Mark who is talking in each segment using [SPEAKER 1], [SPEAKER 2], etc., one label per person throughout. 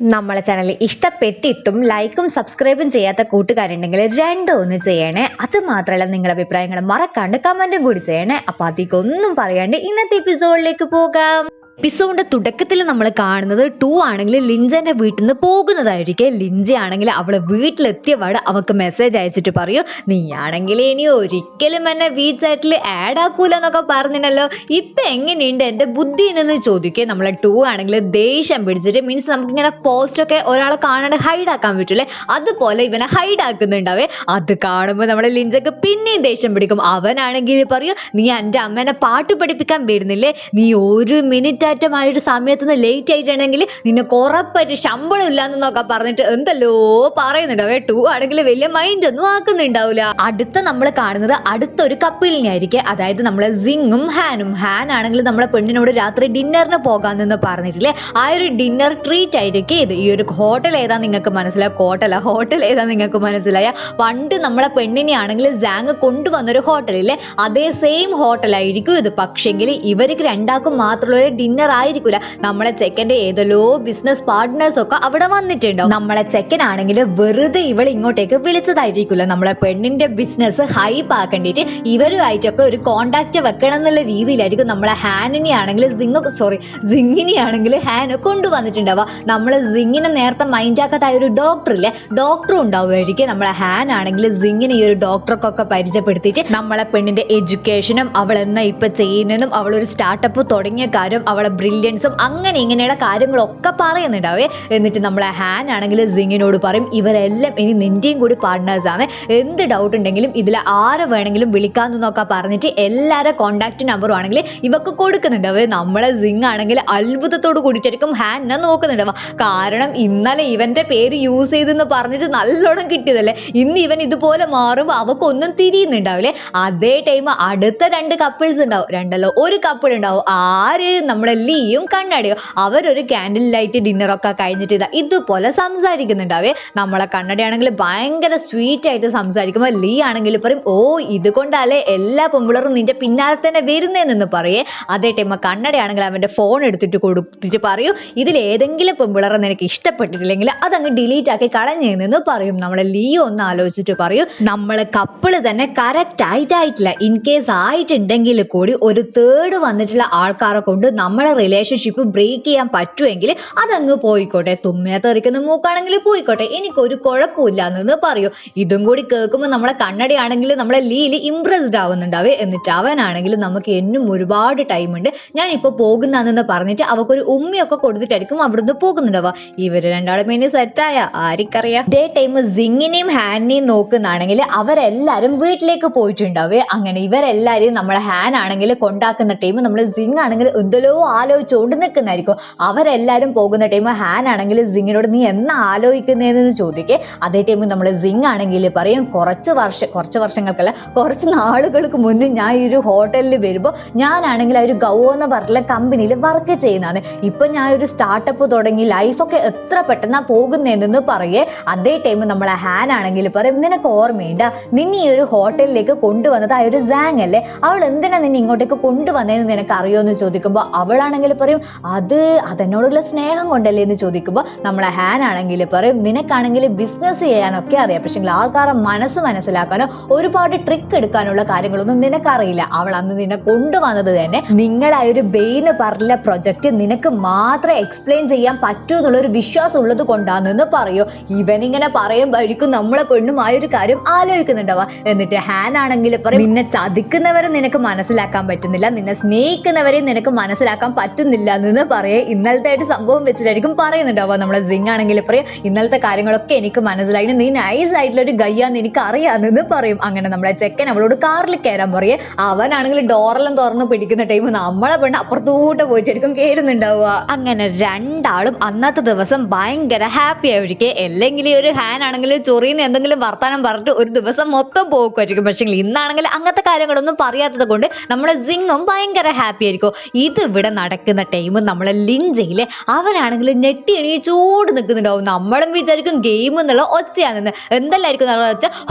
[SPEAKER 1] നമ്മളെ ചാനൽ ഇഷ്ടപ്പെട്ടിട്ടും ലൈക്കും സബ്സ്ക്രൈബും ചെയ്യാത്ത കൂട്ടുകാരുണ്ടെങ്കിൽ രണ്ടോ ഒന്ന് ചെയ്യണേ. അത് മാത്രമല്ല നിങ്ങളുടെ അഭിപ്രായങ്ങൾ മറക്കാണ്ട് കമന്റും കൂടി ചെയ്യണേ. അപ്പം അധികം ഒന്നും പറയാണ്ട് ഇന്നത്തെ എപ്പിസോഡിലേക്ക് പോകാം. എപ്പിസോഡിന്റെ തുടക്കത്തിൽ നമ്മൾ കാണുന്നത് ടു ആണെങ്കിൽ ലിഞ്ചന്റെ വീട്ടിൽ നിന്ന് പോകുന്നതായിരിക്കും ലിഞ്ച ആണെങ്കിൽ വീട്ടിലെത്തിയ വീട്ടിലെത്തിയപാട് അവൾക്ക് മെസ്സേജ് അയച്ചിട്ട് പറയൂ നീയാണെങ്കിൽ ഇനി ഒരിക്കലും എന്നെ വീച്ചാറ്റിൽ ചാറ്റിൽ ആഡ് ആക്കൂല എന്നൊക്കെ പറഞ്ഞിട്ടല്ലോ. ഇപ്പൊ എങ്ങനെയുണ്ട്? എന്റെ ബുദ്ധി എന്ന് ചോദിക്കുക നമ്മളെ ടു ആണെങ്കിൽ ദേഷ്യം പിടിച്ചിട്ട് മീൻസ് പോസ്റ്റ് ഒക്കെ ഒരാളെ കാണാണ്ട് ഹൈഡ് ആക്കാൻ പറ്റൂലേ അതുപോലെ ഇവനെ ഹൈഡ് ആക്കുന്നുണ്ടാവേ. അത് കാണുമ്പോൾ നമ്മളെ ലിഞ്ചക്ക് പിന്നെയും ദേഷ്യം പിടിക്കും. അവനാണെങ്കിൽ പറയൂ നീ എന്റെ അമ്മേനെ പാട്ട് പഠിപ്പിക്കാൻ വരുന്നില്ലേ നീ ഒരു മിനിറ്റ് ആറ്റമായൊരു സമയത്ത് നിന്ന് ലേറ്റ് ആയിട്ടുണ്ടെങ്കിൽ നിനക്ക് ഉറപ്പായിട്ട് ശമ്പളം ഇല്ലാന്നൊക്കെ പറഞ്ഞിട്ട് എന്തല്ലോ പറയുന്നുണ്ടാവേ ടു ആണെങ്കിൽ വലിയ മൈൻഡ് ഒന്നും ആക്കുന്നുണ്ടാവില്ല അടുത്ത നമ്മൾ കാണുന്നത് അടുത്തൊരു കപ്പിളിനെ ആയിരിക്കും. അതായത് നമ്മളെ സിങ്ങും ഹാനും. ഹാൻ ആണെങ്കിൽ നമ്മളെ പെണ്ണിനോട് രാത്രി ഡിന്നറിന് പോകാമെന്ന് പറഞ്ഞിട്ടില്ലേ? ആ ഒരു ഡിന്നർ ട്രീറ്റ് ആയിരിക്കും ഇത്. ഈ ഒരു ഹോട്ടൽ ഏതാ നിങ്ങൾക്ക് മനസ്സിലായ? ഹോട്ടല ഹോട്ടൽ ഏതാ നിങ്ങൾക്ക് മനസ്സിലായ? പണ്ട് നമ്മളെ പെണ്ണിനെ ആണെങ്കിൽ ജാങ് കൊണ്ടുവന്നൊരു ഹോട്ടലില്ലേ അതേ സെയിം ഹോട്ടലായിരിക്കും ഇത്. പക്ഷെങ്കിൽ ഇവർക്ക് രണ്ടാൾക്കും മാത്രമുള്ള ഒരു ഡിന്നർ ആയിരിക്കില്ല നമ്മളെ ചെക്കന്റെ ഏതെല്ലോ ബിസിനസ് പാർട്ട്നേഴ്സ് ഒക്കെ അവിടെ വന്നിട്ടുണ്ടാവും. നമ്മളെ ചെക്കൻ ആണെങ്കിൽ വെറുതെ ഇവൾ ഇങ്ങോട്ടേക്ക് വിളിച്ചതായിരിക്കില്ല നമ്മളെ പെണ്ണിന്റെ ബിസിനസ് ഹൈപ്പ് ആക്കേണ്ടിയിട്ട് ഇവരുമായിട്ടൊക്കെ ഒരു കോണ്ടാക്റ്റ് വെക്കണം എന്നുള്ള രീതിയിലായിരിക്കും നമ്മളെ ഹാനിനെ ആണെങ്കിൽ സിങ് സോറി സിങ്ങിനെ ആണെങ്കിൽ ഹാൻ കൊണ്ടുവന്നിട്ടുണ്ടാവുക. നമ്മൾ സിങ്ങിനെ നേരത്തെ മൈൻഡ് ആക്കാത്ത ആ ഒരു ഡോക്ടർ ഇല്ലേ? ഡോക്ടറും ഉണ്ടാവുമായിരിക്കും നമ്മളെ ഹാൻ ആണെങ്കിൽ സിങ്ങിനെ ഈ ഒരു ഡോക്ടർക്കൊക്കെ പരിചയപ്പെടുത്തിയിട്ട് നമ്മളെ പെണ്ണിന്റെ എഡ്യൂക്കേഷനും അവൾ എന്നാ ഇപ്പൊ ചെയ്യുന്നതും അവളൊരു സ്റ്റാർട്ടപ്പ് തുടങ്ങിയ കാര്യം അവളെ ബ്രില്യൻസും അങ്ങനെ ഇങ്ങനെയുള്ള കാര്യങ്ങളൊക്കെ പറയുന്നുണ്ടാവേ എന്നിട്ട് നമ്മളെ ഹാൻ ആണെങ്കിൽ സിങ്ങിനോട് പറയും ഇവരെല്ലാം ഇനി നിന്റെയും കൂടി പാർട്ട്നേഴ്സാണ് എന്ത് ഡൗട്ട് ഉണ്ടെങ്കിലും ഇതിൽ ആരെ വേണമെങ്കിലും വിളിക്കാമെന്നൊക്കെ പറഞ്ഞിട്ട് എല്ലാവരുടെ കോണ്ടാക്ട് നമ്പറും ആണെങ്കിൽ ഇവക്ക് കൊടുക്കുന്നുണ്ടാവേ നമ്മളെ സിങ് ആണെങ്കിൽ അത്ഭുതത്തോട് കൂടിയിട്ടായിരിക്കും ഹാനെ നോക്കുന്നുണ്ടാവുക കാരണം ഇന്നലെ ഇവന്റെ പേര് യൂസ് ചെയ്തെന്ന് പറഞ്ഞിട്ട് നല്ലോണം കിട്ടിയതല്ലേ? ഇന്ന് ഇവൻ ഇതുപോലെ മാറുമ്പോൾ അവക്കൊന്നും തിരിയുന്നുണ്ടാവില്ലേ അതേ ടൈം അടുത്ത രണ്ട് കപ്പിൾസ് ഉണ്ടാവും. രണ്ടല്ലോ ഒരു കപ്പിൾ ഉണ്ടാവും. ആര് നമ്മളെ ലീയും കണ്ണടയോ. അവരൊരു ക്യാൻഡിൽ ലൈറ്റ് ഡിന്നറൊക്കെ കഴിഞ്ഞിട്ട് ഇതാ ഇതുപോലെ സംസാരിക്കുന്നുണ്ടാവേ. നമ്മളെ കണ്ണടയാണെങ്കിൽ ഭയങ്കര സ്വീറ്റ് ആയിട്ട് സംസാരിക്കുമ്പോൾ ലീ ആണെങ്കിൽ പറയും ഓ ഇതുകൊണ്ടല്ലേ എല്ലാ പെമ്പിളറും നിന്റെ പിന്നാലെ തന്നെ വരുന്നതെന്ന് പറയേ. അതേ ടൈം കണ്ണടയാണെങ്കിൽ അവന്റെ ഫോൺ എടുത്തിട്ട് കൊടുത്തിട്ട് പറയൂ ഇതിൽ ഏതെങ്കിലും പെമ്പിളറെ നിനക്ക് ഇഷ്ടപ്പെട്ടിട്ടില്ലെങ്കിൽ അതങ്ങ് ഡിലീറ്റ് ആക്കി കളഞ്ഞെന്ന് പറയും. നമ്മളെ ലിയോ ഒന്ന് ആലോചിച്ചിട്ട് പറയൂ നമ്മളെ കപ്പിൾ തന്നെ കറക്റ്റ് ആയിട്ടായിട്ടില്ല. ഇൻ കേസ് ആയിട്ടുണ്ടെങ്കിൽ കൂടി ഒരു തേർഡ് വന്നിട്ടുള്ള ആൾക്കാരെ കൊണ്ട് നമ്മളെ റിലേഷൻഷിപ്പ് ബ്രേക്ക് ചെയ്യാൻ പറ്റുമെങ്കിൽ അതങ്ങ് പോയിക്കോട്ടെ. തുമ്മയെ തെറിക്കുന്ന മൂക്കാണെങ്കിൽ പോയിക്കോട്ടെ. എനിക്കൊരു കുഴപ്പമില്ല എന്ന് പറയൂ. ഇതും കൂടി കേൾക്കുമ്പോൾ നമ്മളെ കണ്ണടയാണെങ്കിൽ നമ്മളെ ലീൽ ഇംപ്രസ്ഡ് ആവുന്നുണ്ടാവേ. എന്നിട്ട് അവനാണെങ്കിൽ നമുക്ക് എന്നും ഒരുപാട് ടൈം ഉണ്ട്. ഞാൻ ഇപ്പോൾ പോകുന്നതെന്ന് പറഞ്ഞിട്ട് അവക്കൊരു ഉമ്മയൊക്കെ കൊടുത്തിട്ടായിരിക്കും അവിടുന്ന് പോകുന്നുണ്ടാവുക. ഇവർ രണ്ടാളും ഇനി സെറ്റായ ആർക്കറിയാം. ഇതേ ടൈം സിങ്ങിനെയും ഹാനിനെയും നോക്കുന്നതാണെങ്കിൽ അവരെല്ലാവരും വീട്ടിലേക്ക് പോയിട്ടുണ്ടാവേ. അങ്ങനെ ഇവരെല്ലാവരെയും നമ്മളെ ഹാൻ ആണെങ്കിൽ കൊണ്ടാക്കുന്ന ടൈം നമ്മൾ സിങ് ആണെങ്കിൽ എന്തെല്ലോ ആലോചിച്ചുകൊണ്ട് നിൽക്കുന്നതായിരിക്കും അവരെല്ലാവരും പോകുന്ന ടൈം ഹാൻ ആണെങ്കിൽ സിങ്ങിനോട് നീ എന്നാ ആലോചിക്കുന്നതെന്ന് ചോദിക്കേ. അതേ ടൈം നമ്മൾ സിങ് ആണെങ്കിൽ പറയും കുറച്ച് വർഷം കുറച്ച് വർഷങ്ങൾക്കല്ല കുറച്ച് നാളുകൾക്ക് മുന്നേ ഞാൻ ഈ ഒരു ഹോട്ടലിൽ വരുമ്പോൾ ഞാനാണെങ്കിൽ ആ ഒരു ഗൗ എന്ന് പറഞ്ഞ കമ്പനിയിൽ വർക്ക് ചെയ്യുന്നതാണ്. ഇപ്പം ഞാൻ ഒരു സ്റ്റാർട്ടപ്പ് തുടങ്ങി ലൈഫൊക്കെ എത്ര പെട്ടെന്നാ പോകുന്നതെന്ന് പറയേ. അതേ ടൈം നമ്മൾ ഹാൻ ആണെങ്കിൽ പറയും നിനക്ക് ഓർമ്മയുണ്ട? നിന്നെ ഈ ഒരു ഹോട്ടലിലേക്ക് കൊണ്ടുവന്നത് ആ ഒരു സാങ് അല്ലേ? അവൾ എന്തിനാ നിന്നെ ഇങ്ങോട്ടേക്ക് കൊണ്ടുവന്നതെന്ന് നിനക്ക് അറിയോ എന്ന് ചോദിക്കുമ്പോൾ അവളാണെങ്കിൽ പറയും അത് അതെന്നോടുള്ള സ്നേഹം കൊണ്ടല്ലേ? എന്ന് ചോദിക്കുമ്പോൾ നമ്മളെ ഹാൻ ആണെങ്കിൽ പറയും നിനക്കാണെങ്കിൽ ബിസിനസ് ചെയ്യാനൊക്കെ അറിയാം. പക്ഷേ ആൾക്കാരെ മനസ്സ് മനസ്സിലാക്കാനോ ഒരുപാട് ട്രിക്ക് എടുക്കാനുള്ള കാര്യങ്ങളൊന്നും നിനക്കറിയില്ല. അവൾ അന്ന് നിന്നെ കൊണ്ടുവന്നത് തന്നെ നിങ്ങളെ ഒരു ബെയിന് പറഞ്ഞ പ്രൊജക്റ്റ് നിനക്ക് മാത്രം എക്സ്പ്ലെയിൻ ചെയ്യാൻ പറ്റൂ എന്നുള്ള ഒരു വിശ്വാസം ഉള്ളത് കൊണ്ടാണെന്ന് പറയൂ. ഇവനിങ്ങനെ പറയുമ്പോഴേക്കും നമ്മളെ പെണ്ണും ആ ഒരു കാര്യം ആലോചിക്കുന്നുണ്ടാവുക. എന്നിട്ട് ഹാൻ ആണെങ്കിൽ പറയും നിന്നെ ചതിക്കുന്നവരെ നിനക്ക് മനസ്സിലാക്കാൻ പറ്റുന്നില്ല. നിന്നെ സ്നേഹിക്കുന്നവരെ നിനക്ക് മനസ്സിലാക്കാൻ പറ്റുന്നില്ല എന്ന് പറയേ. ഇന്നലത്തെ ആയിട്ട് സംഭവം വെച്ചിട്ടായിരിക്കും പറയുന്നുണ്ടാവുക നമ്മളെ സിംഗ് ആണെങ്കിൽ പറയാം. ഇന്നലത്തെ കാര്യങ്ങളൊക്കെ എനിക്ക് മനസ്സിലായി. നീ നൈസ് ആയിട്ടുള്ള ഒരു ഗയ്യാന്ന് എനിക്ക് അറിയാമെന്ന് പറയും. അങ്ങനെ നമ്മളെ ചെക്കൻ അവളോട് കാറിൽ കയറാൻ പറയേ. അവനാണെങ്കിൽ ഡോറെല്ലാം തുറന്ന് പിടിക്കുന്ന ടൈം നമ്മളെ പെണ്ണ് അപ്പുറത്തൂട്ട് പോയിട്ടായിരിക്കും കയറുന്നുണ്ടാവുക അങ്ങനെ രണ്ടാളും അന്നത്തെ ദിവസം ഭയങ്കര ഹാപ്പി ആയിരിക്കും. അല്ലെങ്കിൽ ഈ ഒരു ഹാൻ ആണെങ്കിൽ ചൊറിയുന്ന എന്തെങ്കിലും വർത്താനം പറഞ്ഞിട്ട് ഒരു ദിവസം മൊത്തം പോകുമായിരിക്കും പക്ഷേ ഇന്നാണെങ്കിൽ അങ്ങനത്തെ കാര്യങ്ങളൊന്നും പറയാത്തത് കൊണ്ട് നമ്മളെ സിങ്ങും ഭയങ്കര ഹാപ്പി ആയിരിക്കും. ഇത് ഇവിടെ നടക്കുന്ന ടൈം നമ്മളെ ലിഞ്ചയിലെ അവനാണെങ്കിൽ ഞെട്ടി എണീച്ചോട് നിൽക്കുന്നുണ്ടാവും. നമ്മളും വിചാരിക്കും ഗെയിം എന്നുള്ള ഒച്ചയാണെന്ന്. എന്തെല്ലായിരിക്കും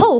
[SPEAKER 1] ഹൂ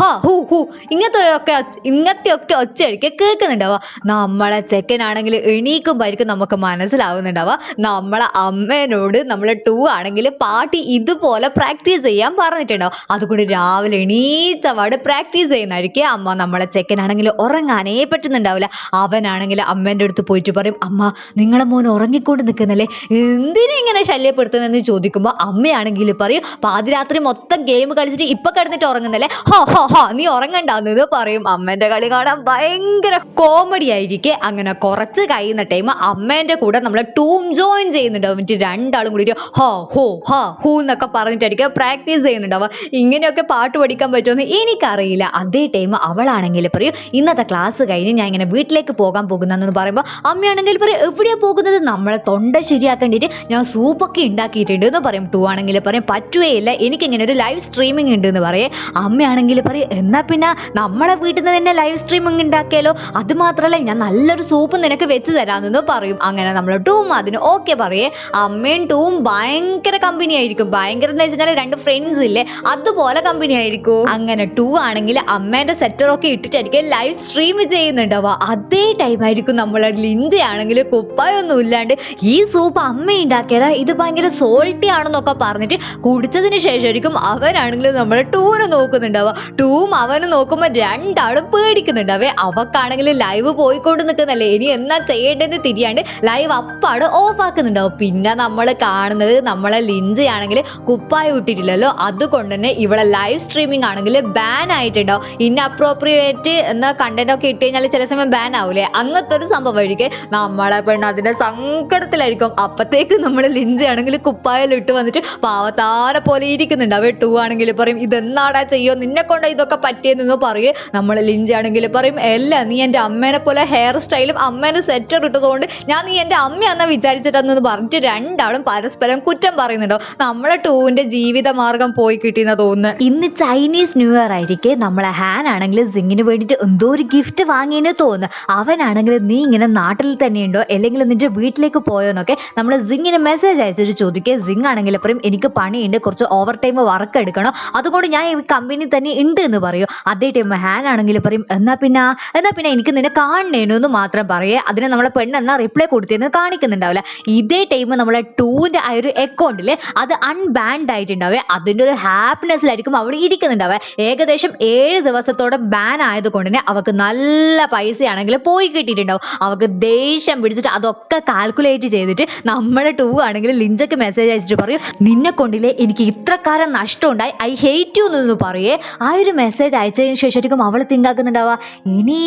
[SPEAKER 1] ഹാ ഹൂ ഹൂ ഇങ്ങനത്തെ ഒക്കെ ഇങ്ങനത്തെ ഒക്കെ ഒച്ചയായിരിക്കും കേൾക്കുന്നുണ്ടാവുക. നമ്മളെ ചെക്കനാണെങ്കിൽ എണീക്കുമ്പോഴായിരിക്കും നമുക്ക് മനസ്സിലാവുന്നുണ്ടാവുക. നമ്മളെ അമ്മേനോട് നമ്മളെ ടൂ ആണെങ്കിൽ പാട്ടി ഇതുപോലെ പ്രാക്ടീസ് ചെയ്യാൻ പറഞ്ഞിട്ടുണ്ടാവും. അതുകൊണ്ട് രാവിലെ എണീച്ചപാട് പ്രാക്ടീസ് ചെയ്യുന്നതായിരിക്കും. അമ്മ നമ്മളെ ചെക്കനാണെങ്കിൽ ഉറങ്ങാനേ പറ്റുന്നുണ്ടാവില്ല. അവനാണെങ്കിൽ അമ്മേന്റെ അടുത്ത് പോയിട്ട് പറയും അമ്മ നിങ്ങളെ മോൻ ഉറങ്ങിക്കൊണ്ട് നിൽക്കുന്നല്ലേ? എന്തിനെ ശല്യപ്പെടുത്തുന്നതെന്ന് ചോദിക്കുമ്പോൾ അമ്മയാണെങ്കിൽ പറയും പാതിരാത്രി മൊത്തം ഗെയിം കളിച്ചിട്ട് ഇപ്പൊ കിടന്നിട്ട് ഉറങ്ങുന്നല്ലേ? ഹോ ഹോ ഹോ നീ ഉറങ്ങണ്ടെന്ന് പറയും. അമ്മേന്റെ കളി കാണാൻ ഭയങ്കര കോമഡി ആയിരിക്കെ. അങ്ങനെ കുറച്ച് കഴിയുന്ന ടൈം അമ്മേന്റെ കൂടെ നമ്മൾ ടൂം ജോയിൻ ചെയ്യുന്നുണ്ടാവും. എന്നിട്ട് രണ്ടാളും കൂടി ഹോ ഹോ ഹോ ഹൂ എന്നൊക്കെ പറഞ്ഞിട്ടായിരിക്കും പ്രാക്ടീസ് ചെയ്യുന്നുണ്ടാവുക. ഇങ്ങനെയൊക്കെ പാട്ട് പഠിക്കാൻ പറ്റുമെന്ന് എനിക്കറിയില്ല. അതേ ടൈം അവളാണെങ്കിൽ പറയും ഇന്നത്തെ ക്ലാസ് കഴിഞ്ഞ് ഞാൻ ഇങ്ങനെ വീട്ടിലേക്ക് പോകാൻ പോകുന്നതെന്ന് പറയുമ്പോൾ അമ്മയാണെങ്കിൽ പറയും എവിടെയാ പോകുന്നത്? നമ്മളെ തൊണ്ട ശരിയാക്കേണ്ടിയിട്ട് ഞാൻ സൂപ്പൊക്കെ ഉണ്ടാക്കിയിട്ടുണ്ട് എന്ന് പറയും. ടു ആണെങ്കിൽ പറയും പറ്റുകയില്ല എനിക്കിങ്ങനെ ഒരു ലൈവ് സ്ട്രീമിംഗ് ഉണ്ട് എന്ന് പറയേ. അമ്മയാണെങ്കിൽ പറയും എന്നാൽ പിന്നെ നമ്മളെ വീട്ടിൽ നിന്ന് തന്നെ ലൈവ് സ്ട്രീമിംഗ് ഉണ്ടാക്കിയാലോ? അത് മാത്രമല്ല ഞാൻ നല്ലൊരു സൂപ്പ് നിനക്ക് വെച്ച് തരാമെന്ന് പറയും. അങ്ങനെ നമ്മൾ ടൂം അതിന് ഓക്കെ പറയേ. അമ്മയും ടൂം ഭയങ്കര കമ്പനി ആയിരിക്കും. ഭയങ്കര എന്ന് വെച്ചാൽ രണ്ട് ഫ്രണ്ട്സ് ഇല്ലേ? അതുപോലെ കമ്പനി ആയിരിക്കും. അങ്ങനെ ടൂ ആണെങ്കിൽ അമ്മേന്റെ സെറ്ററൊക്കെ ഇട്ടിട്ടായിരിക്കും ലൈവ് സ്ട്രീം ചെയ്യുന്നുണ്ടാവുക. അതേ ടൈമായിരിക്കും നമ്മളെ ലിൻഡി ആണെങ്കിൽ കുപ്പായൊന്നും ഇല്ലാണ്ട് ഈ സൂപ്പ് അമ്മ ഉണ്ടാക്കിയതാ ഇത് ഭയങ്കര സോൾട്ടി ആണെന്നൊക്കെ പറഞ്ഞിട്ട് കുടിച്ചതിന് ശേഷമായിരിക്കും അവനാണെങ്കിൽ നമ്മളെ ടൂന് നോക്കുന്നുണ്ടാവുക. ടൂം അവന് നോക്കുമ്പോൾ രണ്ടാളും പേടിക്കുന്നുണ്ടാവേ. അവക്കാണെങ്കിൽ ലൈവ് പോയിക്കൊണ്ട് നിൽക്കുന്നല്ലേ. ഇനി എന്നാ ചെയ്യേണ്ടതെന്ന് തിരിയാണ്ട് ലൈവ് അപ്പാട് ഓഫ് ആക്കുന്നുണ്ടാവും പിന്നെ നമ്മൾ കാണുന്നത് നമ്മളെ ലിഞ്ച് ആണെങ്കിൽ കുപ്പായ ഇട്ടിട്ടില്ലല്ലോ. അതുകൊണ്ട് തന്നെ ഇവിടെ ലൈവ് സ്ട്രീമിംഗ് ആണെങ്കിൽ ബാൻ ആയിട്ടുണ്ടാവും. ഇൻഅപ്രോപ്രിയേറ്റ് എന്ന കണ്ടന്റ് ഒക്കെ ഇട്ട് കഴിഞ്ഞാൽ ചില സമയം ബാൻ ആവൂലേ. അങ്ങനത്തെ ഒരു സംഭവമായിരിക്കും നമ്മളെ പെണ്ണ് അതിന്റെ സങ്കടത്തിലായിരിക്കും. അപ്പത്തേക്ക് നമ്മൾ ലിഞ്ചയാണെങ്കിൽ ആണെങ്കിൽ കുപ്പായം ഇട്ട് വന്നിട്ട് പാവത്താരെ പോലെ ഇരിക്കുന്നുണ്ട്. ഇരിക്കുന്നുണ്ടാവേ ടൂ ആണെങ്കിൽ പറയും ഇതെന്നാടാ ചെയ്യോ? നിന്നെ കൊണ്ട് ഇതൊക്കെ പറ്റിയെന്ന് പറയും. നമ്മൾ ലിഞ്ചയാണെങ്കിൽ പറയും അല്ല നീ എന്റെ അമ്മേനെ പോലെ ഹെയർ സ്റ്റൈലും അമ്മേനെ സെറ്റർ ഇട്ടതുകൊണ്ട് ഞാൻ നീ എന്റെ അമ്മയാണെന്ന് വിചാരിച്ചിട്ടെന്ന് പറഞ്ഞിട്ട് രണ്ടാളും പരസ്പരം കുറ്റം പറയുന്നുണ്ടോ? നമ്മളെ ടൂവിന്റെ ജീവിത മാർഗം പോയി കിട്ടിയെന്ന് തോന്നുന്നു. ഇന്ന് ചൈനീസ് ന്യൂ ഇയർ ആയിരിക്കെ. നമ്മളെ ഹാൻ ആണെങ്കിൽ സിങ്ങിന് വേണ്ടിയിട്ട് എന്തോ ഒരു ഗിഫ്റ്റ് വാങ്ങിയെന്ന് തോന്നുന്നു. അവനാണെങ്കിൽ നീ ഇങ്ങനെ നാട്ടിൽ തന്നെയുണ്ടോ? അല്ലെങ്കിൽ നിന്റെ വീട്ടിലേക്ക് പോയോ എന്നൊക്കെ നമ്മൾ സിങ്ങിന് മെസ്സേജ് അയച്ചിട്ട് ചോദിക്കുക സിങ് ആണെങ്കിൽ പറയും എനിക്ക് പണിയുണ്ട് കുറച്ച് ഓവർ ടൈം വർക്ക് എടുക്കണം? അതുകൊണ്ട് ഞാൻ ഈ കമ്പനി തന്നെ ഉണ്ട് എന്ന് പറയും. അതേ ടൈം ഹാൻ ആണെങ്കിൽ പറയും എന്നാ പിന്നെ? എന്നാ പിന്നെ? എനിക്ക് നിന്നെ കാണണേനു എന്ന് മാത്രം പറയേ. അതിന് നമ്മളെ പെണ്ണ് എന്നാ റിപ്ലൈ കൊടുത്തതെന്ന് കാണിക്കുന്നുണ്ടാവില്ല. ഇതേ ടൈം നമ്മളെ ടൂവിന്റെ ആ ഒരു അക്കൗണ്ടിൽ അത് അൺബാൻഡ് ആയിട്ടുണ്ടാവേ. അതിന്റെ ഒരു ഹാപ്പിനെസ്സിലായിരിക്കും അവൾ ഇരിക്കുന്നുണ്ടാവേ. ഏകദേശം ഏഴ് ദിവസത്തോടെ ബാൻ ആയതുകൊണ്ട് തന്നെ അവൾക്ക് നല്ല പൈസയാണെങ്കിൽ പോയി കിട്ടിയിട്ടുണ്ടാവും. അവൾക്ക് ദേഷ്യം പിടിച്ചിട്ട് അതൊക്കെ കാൽക്കുലേറ്റ് ചെയ്തിട്ട് നമ്മളെ ടൂ ആണെങ്കിൽ ലിഞ്ചക്ക് മെസ്സേജ് അയച്ചിട്ട് പറയും നിന്നെ കൊണ്ടില്ലേ എനിക്ക് ഇത്രക്കാരം നഷ്ടമുണ്ടായി ഐ ഹേറ്റ് യു എന്ന് പറയേ. ആ ഒരു മെസ്സേജ് അയച്ചതിന് ശേഷമായിരിക്കും അവൾ തിങ്കാക്കുന്നുണ്ടാവുക ഇനി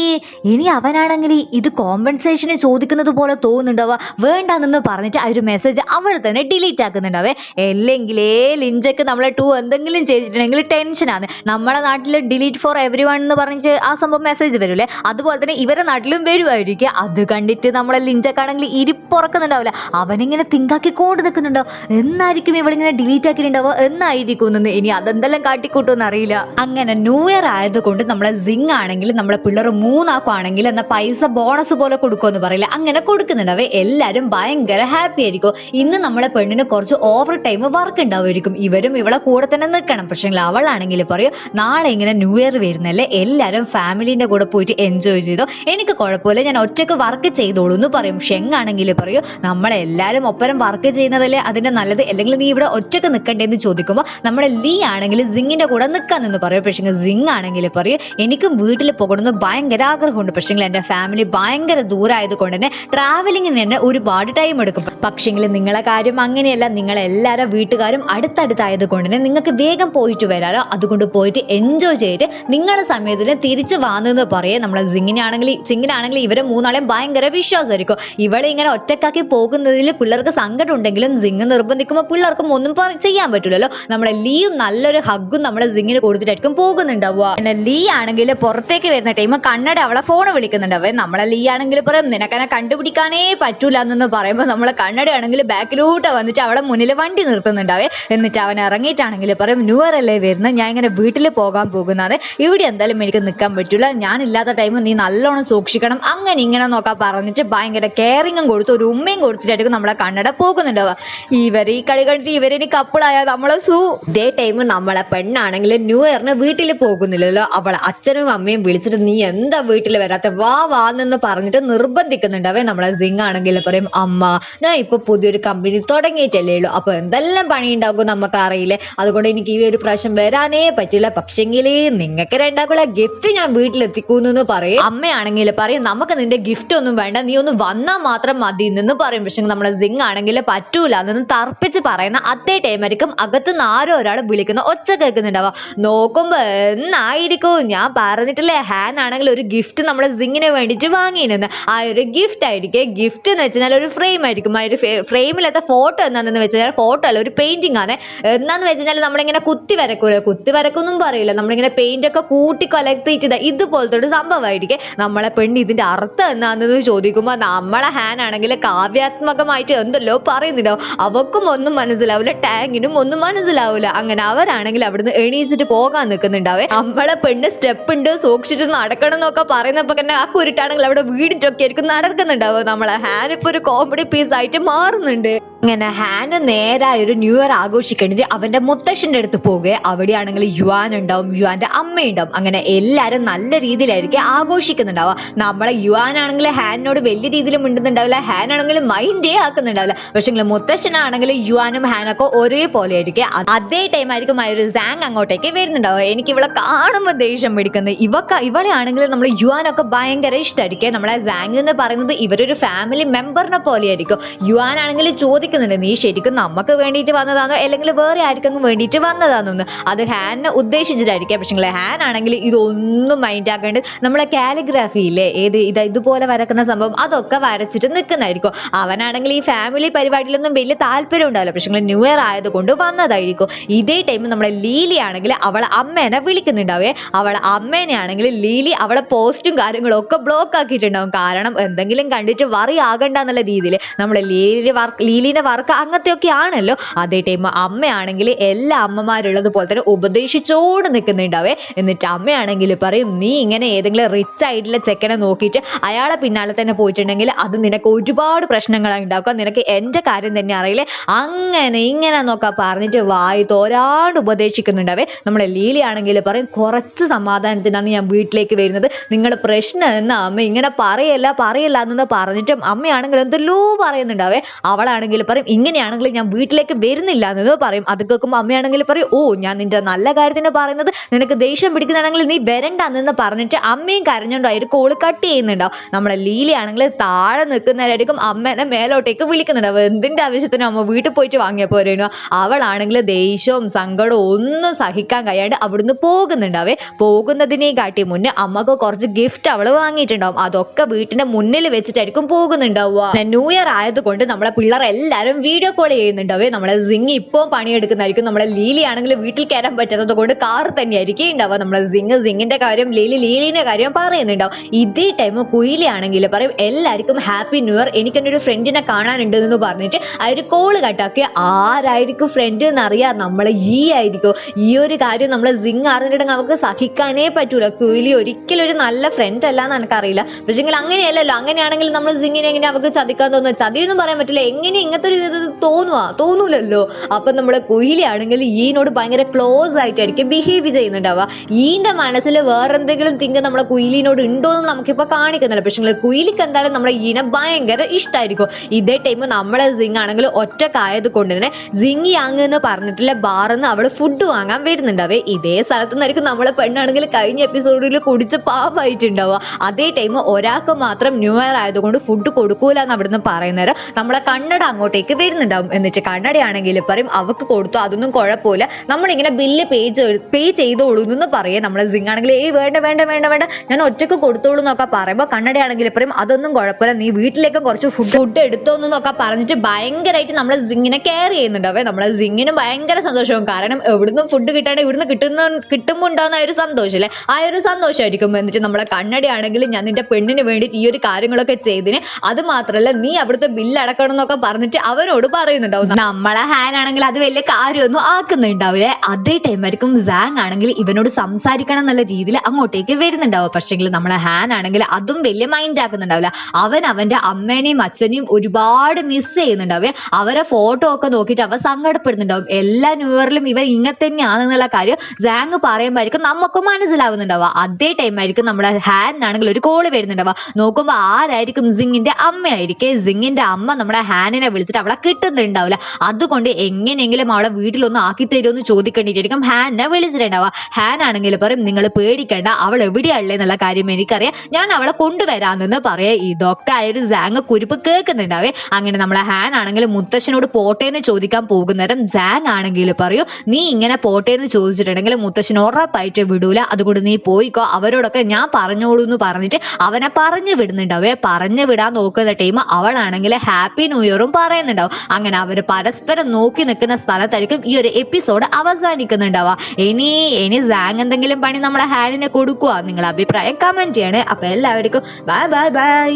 [SPEAKER 1] ഇനി അവനാണെങ്കിൽ ഇത് കോമ്പൻസേഷന് ചോദിക്കുന്നത് പോലെ തോന്നുന്നുണ്ടാവുക. വേണ്ടെന്ന് പറഞ്ഞിട്ട് ആ ഒരു മെസ്സേജ് അവൾ തന്നെ ഡിലീറ്റ് ആക്കുന്നുണ്ടാവേ. അല്ലെങ്കിലേ ലിഞ്ചക്ക് നമ്മളെ ടൂ എന്തെങ്കിലും ചെയ്തിട്ടുണ്ടെങ്കിൽ ടെൻഷനാണ് നമ്മളെ നാട്ടിൽ ഡിലീറ്റ് ഫോർ എവറി വൺ എന്ന് പറഞ്ഞിട്ട് ആ സംഭവം മെസ്സേജ് വരില്ലേ? അതുപോലെ തന്നെ ഇവരെ നാട്ടിലും വരുമായിരിക്കും അത് കണ്ടിട്ട് നമ്മളെ ലിഞ്ചക്കാണെങ്കിൽ ഇരിപ്പുറക്കുന്നുണ്ടാവില്ല അവനിങ്ങനെ തിങ്കാക്കിക്കൊണ്ട് നിൽക്കുന്നുണ്ടോ. എന്നായിരിക്കും ഇവളിങ്ങനെ ഡിലീറ്റ് ആക്കിയിട്ടുണ്ടാവുക? എന്നായിരിക്കും ഇനി അതെന്തെല്ലാം കാട്ടിക്കൂട്ടുമെന്ന് അറിയില്ല. അങ്ങനെ ന്യൂ ഇയർ ആയതുകൊണ്ട് നമ്മളെ സിങ് ആണെങ്കിൽ നമ്മളെ പിള്ളേർ മൂന്നാക്കുവാണെങ്കിൽ എന്നാൽ പൈസ ബോണസ് പോലെ കൊടുക്കുമെന്ന് പറയില്ല. അങ്ങനെ കൊടുക്കുന്നുണ്ടാവേ. എല്ലാവരും ഭയങ്കര ഹാപ്പി ആയിരിക്കും. ഇന്ന് നമ്മളെ പെണ്ണിന് കുറച്ച് ഓവർ ടൈം വർക്ക് ഉണ്ടാവുമായിരിക്കും. ഇവരും ഇവളെ കൂടെ തന്നെ നിൽക്കണം. പക്ഷേ അവളാണെങ്കിൽ പറയും നാളെ ഇങ്ങനെ ന്യൂ ഇയർ വരുന്നല്ലേ? എല്ലാവരും ഫാമിലീന്റെ കൂടെ പോയിട്ട് എൻജോയ് ചെയ്തോ? എനിക്ക് കുഴപ്പമില്ല. ഞാൻ ഒറ്റയ്ക്ക് വർക്ക് ചെയ്തോളൂ എന്ന് പറയും. ഷെങ്ങാണെങ്കിൽ പറയും നമ്മളെല്ലാവരും ഒപ്പരം വർക്ക് ചെയ്യുന്നതല്ലേ അതിന്റെ നല്ലത്? അല്ലെങ്കിൽ നീ ഇവിടെ ഒറ്റയ്ക്ക് നിൽക്കണ്ടേന്ന് ചോദിക്കുമ്പോൾ നമ്മുടെ ലീ ആണെങ്കിൽ സിങ്ങിന്റെ കൂടെ നിൽക്കാൻ നിന്ന് പറയും. പക്ഷേ സിങ് ആണെങ്കിൽ പറയും എനിക്കും വീട്ടിൽ പോകണമെന്ന് ഭയങ്കര ആഗ്രഹമുണ്ട്. പക്ഷേ എന്റെ ഫാമിലി ഭയങ്കര ദൂരമായത് കൊണ്ട് തന്നെ ട്രാവലിങ്ങിന് തന്നെ ഒരുപാട് ടൈം എടുക്കും. പക്ഷേങ്കിൽ നിങ്ങളെ കാര്യം അങ്ങനെയല്ല നിങ്ങളെല്ലാവരും വീട്ടുകാരും അടുത്തടുത്തായത് കൊണ്ട് തന്നെ നിങ്ങൾക്ക് വേഗം പോയിട്ട് വരാലോ. അതുകൊണ്ട് പോയിട്ട് എൻജോയ് ചെയ്തിട്ട് നിങ്ങളുടെ സമയത്തിന് തിരിച്ച് വാന്നെന്ന് പറയേ. നമ്മളെ സിങ്ങിനാണെങ്കിൽ സിങ്ങിനാണെങ്കിൽ ഇവരെ മൂന്നാളെയും ഭയങ്കര വിശ്വാസമായിരിക്കും. ഇവളെ ഇങ്ങനെ ഒറ്റക്കാക്കി പോകുന്നതിൽ പിള്ളേർക്ക് സങ്കടം ഉണ്ടെങ്കിലും സിങ് നിർബന്ധിക്കുമ്പോൾ പിള്ളേർക്കും ഒന്നും ചെയ്യാൻ പറ്റില്ലല്ലോ നമ്മളെ ലീയും നല്ലൊരു ഹഗ്ഗും നമ്മളെ സിങ്ങിന് കൊടുത്തിട്ടായിരിക്കും പോകുന്നുണ്ടാവുക. പിന്നെ ലീ ആണെങ്കിൽ പുറത്തേക്ക് വരുന്ന ടൈം കണ്ണട അവളെ ഫോൺ വിളിക്കുന്നുണ്ടാവേ നമ്മളെ ലീ ആണെങ്കിൽ പറയും നിനക്കനെ കണ്ടുപിടിക്കാനേ പറ്റൂല എന്നൊന്ന് പറയുമ്പോൾ നമ്മളെ കണ്ണട ആണെങ്കിൽ ബാക്കിലോട്ട് വന്നിട്ട് അവളെ മുന്നിൽ വണ്ടി നിർത്തുന്നുണ്ടാവേ എന്നിട്ട് അവൻ ഇറങ്ങിയിട്ടാണെങ്കിൽ പറയും ന്യൂ അല്ലേ വരുന്നത് ഞാൻ ഇങ്ങനെ വീട്ടിൽ പോകാൻ പോകുന്നത്. ഇവിടെ എന്തായാലും എനിക്ക് നിൽക്കാൻ പറ്റില്ല ഞാനില്ലാത്ത ടൈം നീ നല്ലോണം സൂക്ഷിക്കണം. അങ്ങനെ ഇങ്ങനെ നോക്കാൻ പറഞ്ഞിട്ട് ഭയങ്കര കെയറിങ്ങും കൊടുത്ത് ഒരു ഉമ്മയും കൊടുത്തിട്ടായിരിക്കും നമ്മളെ കണ്ണട പോകുന്നുണ്ടാവുക ഇവർ ഈ കളി കണ്ടിട്ട് ഇവരിനി കപ്പിളായ നമ്മളെ സൂ. ഇതേ ടൈം നമ്മളെ പെണ്ണാണെങ്കിൽ ന്യൂ ഇയറിന് വീട്ടിൽ പോകുന്നില്ലല്ലോ. അവളെ അച്ഛനും അമ്മയും വിളിച്ചിട്ട് നീ എന്താ വീട്ടിൽ വരാത്ത? വാ വാന്നെന്ന് പറഞ്ഞിട്ട് നിർബന്ധിക്കുന്നുണ്ടാവേ നമ്മളെ സിംഗ് ആണെങ്കിൽ പറയും അമ്മ ഞാൻ ഇപ്പൊ പുതിയൊരു കമ്പനി തുടങ്ങിയിട്ടല്ലേ ഉള്ളൂ. അപ്പൊ എന്തെല്ലാം പണി ഉണ്ടാകും നമുക്ക് അറിയില്ലേ അതുകൊണ്ട് എനിക്ക് ഈ ഒരു പ്രാവശ്യം വരാനേ പറ്റില്ല. പക്ഷെങ്കിൽ നിങ്ങൾക്ക് രണ്ടാക്കുള്ള ഗിഫ്റ്റ് ഞാൻ വീട്ടിലെത്തിക്കൂന്ന് പറയും. അമ്മയാണെങ്കിൽ പറയും നമുക്ക് നിന്റെ ഗിഫ്റ്റ് ഒന്നും വേണ്ട. നീ ഒന്ന് വന്നാൽ മാത്രം മതി എന്ന് പറയും. പക്ഷെ നമ്മളെ സിംഗ് ആണെങ്കിൽ പറ്റൂല. എന്നൊന്നും തർപ്പിച്ച് പറയുന്ന അതേ ടൈം ആയിരിക്കും അകത്ത് നിന്ന് ആരോ ഒരാൾ വിളിക്കുന്ന ഒച്ച കേൾക്കുന്നുണ്ടാവുക. നോക്കുമ്പോ എന്നായിരിക്കും? ഞാൻ പറഞ്ഞിട്ടില്ലേ ഹാൻ ആണെങ്കിൽ ഒരു ഗിഫ്റ്റ് നമ്മളെ സിങ്ങിന് വേണ്ടിയിട്ട് വാങ്ങിയിരുന്നു ആ ഒരു ഗിഫ്റ്റ് ആയിരിക്കും. ഗിഫ്റ്റ് എന്ന് വെച്ചാൽ ഒരു ഫ്രെയിം ആയിരിക്കും. ആ ഒരു ഫ്രെയിമിലത്തെ ഫോട്ടോ എന്താണെന്ന് വെച്ചാൽ ഫോട്ടോ അല്ല ഒരു പെയിന്റിംഗ് ആണ്. എന്താന്ന് വെച്ചാൽ നമ്മളിങ്ങനെ കുത്തി വരക്കൂല? കുത്തി വരക്കൊന്നും പറയില്ല. നമ്മളിങ്ങനെ പെയിന്റ് ഒക്കെ കൂട്ടി ഇതാ ഇതുപോലത്തെ ഒരു സംഭവമായിരിക്കും. നമ്മളെ പെണ്ണ് ഇതിന്റെ അർത്ഥം എന്താണെന്ന് ചോദിക്കുമ്പോൾ നമ്മളെ ഹാൻ ആണെങ്കിൽ കാവ്യാത്മകമായിട്ട് എന്തല്ലോ പറയുന്നുണ്ടാവും. അവക്കും ഒന്നും മനസ്സിലാവില്ല ടാങ്കിനും ഒന്നും മനസ്സിലാവില്ല അങ്ങനെ അവരാണെങ്കിൽ അവിടുന്ന് എണീച്ചിട്ട് പോകാൻ നിൽക്കുന്നുണ്ടാവേ. നമ്മളെ പെണ്ണ് സ്റ്റെപ്പ് ഉണ്ട് സൂക്ഷിച്ചിട്ട് നടക്കണം എന്നൊക്കെ പറയുന്നപ്പോ തന്നെ ആ കുരുട്ടാണെങ്കിൽ അവിടെ വീടിട്ടൊക്കെ ആയിരിക്കും നടക്കുന്നുണ്ടാവുക നമ്മളെ ഹാൻ ഇപ്പൊ ഒരു കോമഡി പീസ് ആയിട്ട് മാറുന്നുണ്ട്. ഇങ്ങനെ ഹാന് നേരായ ഒരു ന്യൂ ഇയർ ആഘോഷിക്കേണ്ടി അവന്റെ മുത്തശ്ശന്റെ അടുത്ത് പോകുക അവിടെയാണെങ്കിൽ യുവാൻ ഉണ്ടാവും യുവാന്റെ അമ്മയുണ്ടാവും അങ്ങനെ എല്ലാരും നല്ല രീതിയിലായിരിക്കും ആഘോഷിക്കുന്നുണ്ടാവുക. നമ്മളെ യുവാൻ ആണെങ്കിൽ ഹാനിനോട് വലിയ രീതിയിൽ മിണ്ടുന്നുണ്ടാവില്ല ഹാൻ ആണെങ്കിൽ മൈൻഡേ ആക്കുന്നുണ്ടാവില്ല. പക്ഷെ മുത്തശ്ശനാണെങ്കിൽ യുവാനും ഹാനൊക്കെ ഒരേപോലെ ആയിരിക്കും. അതേ ടൈം ആയിരിക്കും ആ ഒരു സാങ് അങ്ങോട്ടേക്ക് വരുന്നുണ്ടാവുക. എനിക്ക് ഇവളെ കാണുമ്പോൾ ദേഷ്യം പിടിക്കുന്നത് ഇവക്ക ഇവളെ ആണെങ്കിൽ നമ്മൾ യുവാനൊക്കെ ഭയങ്കര ഇഷ്ടമായിരിക്കും നമ്മളെ സാങ് എന്ന് പറയുന്നത് ഇവരൊരു ഫാമിലി മെമ്പറിനെ പോലെ ആയിരിക്കും. യുവാൻ ആണെങ്കിൽ ചോദിക്കുന്നുണ്ട് നീ ശരിക്കും നമുക്ക് വേണ്ടിയിട്ട് വന്നതാണോ? അല്ലെങ്കിൽ വേറെ ആർക്കെങ്കിലും വേണ്ടിയിട്ട് വന്നതാണോ എന്ന്? അത് ഹാനിനെ ഉദ്ദേശിച്ചിട്ടായിരിക്കാം. പക്ഷേ ഹാൻ ആണെങ്കിൽ ഇതൊന്നും മൈൻഡ് ആക്കേണ്ടത് നമ്മളെ കാലിഗ്രാഫി ഇല്ലേ ഏത് ഇത് ഇതുപോലെ വരക്കുന്ന സംഭവം അതൊക്കെ വരച്ചിട്ട് നിൽക്കുന്നതായിരിക്കും. അവനാണെങ്കിൽ ഈ ഫാമിലി പരിപാടിയിലൊന്നും വലിയ താല്പര്യം ഉണ്ടാവില്ല. പക്ഷേ ന്യൂ ഇയർ ആയതുകൊണ്ട് വന്നതായിരിക്കും. ഇതേ ടൈം നമ്മളെ ലീലി ആണെങ്കിൽ അവളെ അമ്മേനെ വിളിക്കുന്നുണ്ടാവേ. അവളെ അമ്മേനെ ആണെങ്കിൽ ലീലി അവളെ പോസ്റ്റും കാര്യങ്ങളും ഒക്കെ ബ്ലോക്ക് ആക്കിയിട്ടുണ്ടാവും. കാരണം എന്തെങ്കിലും കണ്ടിട്ട് വറി ആകണ്ട എന്നുള്ള രീതിയിൽ നമ്മളെ ലീലി വർക്ക് ലീലിന്റെ വർക്ക് അങ്ങനത്തെയൊക്കെ ആണല്ലോ അതേ ടൈം അമ്മയാണെങ്കിൽ എല്ലാ അമ്മമാരുള്ളത് പോലെ തന്നെ ഉപദേശിച്ചോട് നിൽക്കുന്നുണ്ടാവേ. എന്നിട്ട് അമ്മയാണെങ്കിൽ പറയും നീ ഇങ്ങനെ ഏതെങ്കിലും റിച്ച് ആയിട്ടുള്ള ചെക്കനെ നോക്കിയിട്ട് അയാളെ പിന്നാലെ തന്നെ പോയിട്ടുണ്ടെങ്കിൽ അത് നിനക്ക് ഒരുപാട് പ്രശ്നങ്ങളാണ് ഉണ്ടാക്കുക നിനക്ക് എന്റെ കാര്യം തന്നെ അറിയില്ലേ? അങ്ങനെ ഇങ്ങനെ നോക്കാം പറഞ്ഞിട്ട് വായി തോരാണ്ട് ഉപദേശിക്കുന്നുണ്ടാവേ. നമ്മളെ ലീലി ആണെങ്കിൽ പറയും കുറച്ച് സമാധാനത്തിനാണ് ഞാൻ വീട്ടിലേക്ക് വരുന്നത്. നിങ്ങൾ പ്രശ്നം എന്ന അമ്മ ഇങ്ങനെ പറയല്ല പറയല്ല എന്ന് പറഞ്ഞിട്ടും അമ്മയാണെങ്കിൽ എന്തെല്ലോ പറയുന്നുണ്ടാവേ. അവളാണെങ്കിൽ പറയും ഇങ്ങനെയാണെങ്കിൽ ഞാൻ വീട്ടിലേക്ക് വരുന്നില്ല എന്ന് പറയും. അത് കേൾക്കുമ്പോൾ അമ്മയാണെങ്കിൽ പറയും ഓ ഞാൻ നിന്റെ നല്ല കാര്യത്തിന് പറയുന്നത് നിനക്ക് ദേഷ്യം പിടിക്കുന്നതാണെങ്കിൽ നീ വരണ്ട എന്ന് പറഞ്ഞിട്ട് അമ്മയും ഒരു കോൾ കട്ട് ചെയ്യുന്നുണ്ടാവും നമ്മളെ ലീലയാണെങ്കിൽ താഴെ നിൽക്കുന്നവരായിരിക്കും അമ്മേനെ മേലോട്ടേക്ക് വിളിക്കുന്നുണ്ടാവും എന്തിന്റെ ആവശ്യത്തിന് അമ്മ വീട്ടിൽ പോയിട്ട് വാങ്ങിയ പോരേനു അവളാണെങ്കിൽ ദേഷ്യവും സങ്കടവും ഒന്നും സഹിക്കാൻ കഴിയാണ്ട് അവിടുന്ന് പോകുന്നുണ്ടാവേ പോകുന്നതിനെ കാട്ടി മുന്നേ അമ്മയ്ക്ക് കുറച്ച് ഗിഫ്റ്റ് അവൾ വാങ്ങിയിട്ടുണ്ടാവും. അതൊക്കെ വീട്ടിന്റെ മുന്നിൽ വെച്ചിട്ടായിരിക്കും പോകുന്നുണ്ടാവുക. ന്യൂ ഇയർ ആയതുകൊണ്ട് നമ്മളെ പിള്ളേർ എല്ലാവരും വീഡിയോ കോൾ ചെയ്യുന്നുണ്ടാവേ. നമ്മളെ സിംഗ് ഇപ്പോൾ പണിയെടുക്കുന്നതായിരിക്കും. നമ്മളെ ലീലി ആണെങ്കിൽ വീട്ടിൽ കയറാൻ പറ്റാത്തത് കൊണ്ട് കാർ തന്നെയായിരിക്കും ഉണ്ടാവുക. നമ്മളെ സിംഗ് സിങ്ങിന്റെ കാര്യം ലീലി ലീലിന്റെ കാര്യം പറയുന്നുണ്ടാവും. ഇതേ ടൈം കുയിലി ആണെങ്കിൽ പറയും എല്ലാവർക്കും ഹാപ്പി ന്യൂ ഇയർ എനിക്ക് എന്റെ ഒരു ഫ്രണ്ടിനെ കാണാനുണ്ട് എന്ന് പറഞ്ഞിട്ട് ആ ഒരു കോൾ കട്ടാക്കി ആരായിരിക്കും ഫ്രണ്ട് എന്നറിയാം നമ്മളെ ഈ ആയിരിക്കും. ഈ ഒരു കാര്യം നമ്മളെ സിംഗ് അറിഞ്ഞിട്ടുണ്ടെങ്കിൽ നമുക്ക് സഹിക്കാനേ പറ്റൂല. കുയിലി ഒരിക്കലും ഒരു നല്ല ഫ്രണ്ട് അല്ല എന്ന് എനിക്കറിയില്ല. പക്ഷേ അങ്ങനെയല്ലല്ലോ. അങ്ങനെയാണെങ്കിൽ നമ്മൾ സിങ്ങിനെ എങ്ങനെ അവർക്ക് ചതിക്കാൻ തോന്നുന്നു ചതി എന്ന് പറയാൻ പറ്റില്ല. എങ്ങനെ ഇങ്ങനത്തെ ഒരു തോന്നുക തോന്നൂലല്ലോ. അപ്പം നമ്മളെ കുയിലി ആണെങ്കിൽ ഈനോട് ഭയങ്കര ക്ലോസ് ആയിട്ടായിരിക്കും ബിഹേവ് ചെയ്യുന്നുണ്ടാവുക. ഈന്റെ മനസ്സിൽ വേറെ എന്തെങ്കിലും തിങ്ക് നമ്മളെ കുയിലിനോട് ഉണ്ടോ എന്ന് നമുക്കിപ്പോൾ കാണിക്കുന്നില്ല. പക്ഷേ കുയിലിക്ക് എന്തായാലും നമ്മളെ ഈനെ ഭയങ്കര ഇഷ്ടമായിരിക്കും ഇതേ ടൈം നമ്മളെ സിംഗ് ആണെങ്കിൽ ഒറ്റക്കായത് കൊണ്ട് തന്നെ സിംഗ് യാങ് എന്ന് പറഞ്ഞിട്ടുള്ള ബാറിന്ന് അവൾ ഫുഡ് വാങ്ങാൻ വരുന്നുണ്ടാവേ. ഇതേ സ്ഥലത്ത് നിന്നായിരിക്കും നമ്മളെ പെണ്ണാണെങ്കിൽ കഴിഞ്ഞ എപ്പിസോഡിൽ കുടിച്ച് പാപ്പായിട്ടുണ്ടാവുക അതേ ടൈം ഒരാൾക്ക് മാത്രം ന്യൂ ഇയർ ആയതുകൊണ്ട് ഫുഡ് കൊടുക്കൂല എന്ന് അവിടുന്ന് പറയുന്നത് നമ്മളെ കണ്ണട അങ്ങോട്ടേക്ക് വരുന്നുണ്ടാവും എന്നിട്ട് കണ്ണടയാണെങ്കിൽ പറയും അവക്ക് കൊടുത്തു അതൊന്നും കുഴപ്പമില്ല. നമ്മളിങ്ങനെ ബില്ല് പേ പേ ചെയ്തോളൂ എന്ന് പറയേ. നമ്മളെ സിംഗ് ആണെങ്കിൽ ഏയ് വേണ്ട വേണ്ട വേണ്ട വേണ്ട ഞാൻ ഒറ്റയ്ക്ക് കൊടുത്തോളൂ എന്നൊക്കെ പറയുമ്പോൾ കണ്ണടയാണെങ്കിൽ പറയും അതൊന്നും കുഴപ്പമില്ല നീ വീട്ടിലേക്ക് കുറച്ച് ഫുഡ് ഫുഡ് എടുത്തോ എന്നൊക്കെ പറഞ്ഞിട്ട് ഭയങ്കരമായിട്ട് നമ്മളെ സിങ്ങിനെ കെയർ ചെയ്യുന്നുണ്ടാവേ. നമ്മളെ സിങ്ങിന് ഭയങ്കര സന്തോഷവും. കാരണം എവിടുന്ന് ഫുഡ് കിട്ടാണ്ട് ഇവിടുന്ന് കിട്ടുന്ന കിട്ടുമ്പോൾ ഉണ്ടാകുന്ന ആ ഒരു സന്തോഷമല്ലേ ആ ഒരു സന്തോഷമായിരിക്കും എന്നിട്ട് നമ്മളെ കണ്ണടയാണെങ്കിൽ ഞാൻ നിന്റെ പെണ്ണിന് വേണ്ടിയിട്ട് ഈ ഒരു കാര്യങ്ങളൊക്കെ ചെയ്തിന്. അത് മാത്രമല്ല നീ അവിടുത്തെ ബില്ല് അടക്കണം എന്നൊക്കെ പറഞ്ഞിട്ട് അവനോട് പറയുന്നുണ്ടാവും. നമ്മളെ ഹാൻ ആണെങ്കിൽ അത് വലിയ കാര്യമൊന്നും ആക്കുന്നുണ്ടാവില്ലേ. അതേ ടൈം ആയിരിക്കും സാങ് ആണെങ്കിൽ ഇവനോട് സംസാരിക്കണം എന്നുള്ള രീതിയിൽ അങ്ങോട്ടേക്ക് വരുന്നുണ്ടാവും. പക്ഷെങ്കിൽ നമ്മളെ ഹാൻ ആണെങ്കിൽ അതും വലിയ മൈൻഡ് ആക്കുന്നുണ്ടാവില്ല. അവൻ അവന്റെ അമ്മേനെയും അച്ഛനെയും ഒരുപാട് മിസ് ചെയ്യുന്നുണ്ടാവേ അവരെ ഫോട്ടോ ഒക്കെ നോക്കിയിട്ട് അവൻ സങ്കടപ്പെടുന്നുണ്ടാവും. എല്ലാ ന്യൂ ഇയറിലും ഇവൻ ഇങ്ങനെ തന്നെയാണെന്നുള്ള കാര്യം സാങ് പറയുമ്പോഴായിരിക്കും നമുക്ക് മനസ്സിലാവുന്നുണ്ടാവുക. അതേ ടൈം ആയിരിക്കും ഹാൻ ആണെങ്കിൽ ഒരു കോൾ വരുന്നുണ്ടാവുക. നോക്കുമ്പോൾ ആരായിരിക്കും സിങ്ങിന്റെ അമ്മയായിരിക്കും? സിങ്ങിന്റെ അമ്മ നമ്മുടെ ഹാനിനെ വിളിച്ചിട്ട് അവളെ കിട്ടുന്നുണ്ടാവില്ല. അതുകൊണ്ട് എങ്ങനെയെങ്കിലും അവളെ വീട്ടിലൊന്ന് ആക്കി തരുമെന്ന് ചോദിക്കേണ്ടിട്ടായിരിക്കും ഹാനെ വിളിച്ചിട്ടുണ്ടാവുക. ഹാൻ ആണെങ്കിൽ പറയും നിങ്ങൾ പേടിക്കേണ്ട അവൾ എവിടെയാണല്ലേ എന്നുള്ള കാര്യം എനിക്കറിയാം. ഞാൻ അവളെ കൊണ്ടുവരാമെന്ന് പറയാം. ഇതൊക്കെ ആയൊരു സാങ് കുരിപ്പ് കേൾക്കുന്നുണ്ടാവേ. അങ്ങനെ നമ്മളെ ഹാൻ ആണെങ്കിൽ മുത്തശ്ശനോട് പോട്ടേന്ന് ചോദിക്കാൻ പോകുന്നേരം സാങ് ആണെങ്കിൽ പറയൂ നീ ഇങ്ങനെ പോട്ടേന്ന് ചോദിച്ചിട്ടുണ്ടെങ്കിൽ മുത്തശ്ശൻ ഉറപ്പായിട്ട് വിടൂല. അതുകൊണ്ട് നീ പോയിക്കോ. അവരോടൊക്കെ ഞാൻ പറഞ്ഞോളൂ എന്ന് പറഞ്ഞിട്ട് അവനെ പറഞ്ഞു വിടുന്നുണ്ടാവേ. പറഞ്ഞു വിടാൻ നോക്കുന്ന ടൈം അവളാണെങ്കിൽ ഹാപ്പി ന്യൂ ഇയറും പറയുന്നുണ്ടാവും. അങ്ങനെ അവർ പരസ്പരം നോക്കി നിൽക്കുന്ന സ്ഥലത്തായിരിക്കും ഈ ഒരു എപ്പിസോഡ് അവസാനിക്കുന്നുണ്ടാവുക. ഇനി ഇനി സാങ് എന്തെങ്കിലും പണി നമ്മളെ ഹാനിനെ കൊടുക്കുക നിങ്ങളെ അഭിപ്രായം കമന്റ് ചെയ്യണേ. അപ്പൊ എല്ലാവർക്കും ബൈ ബൈ ബൈ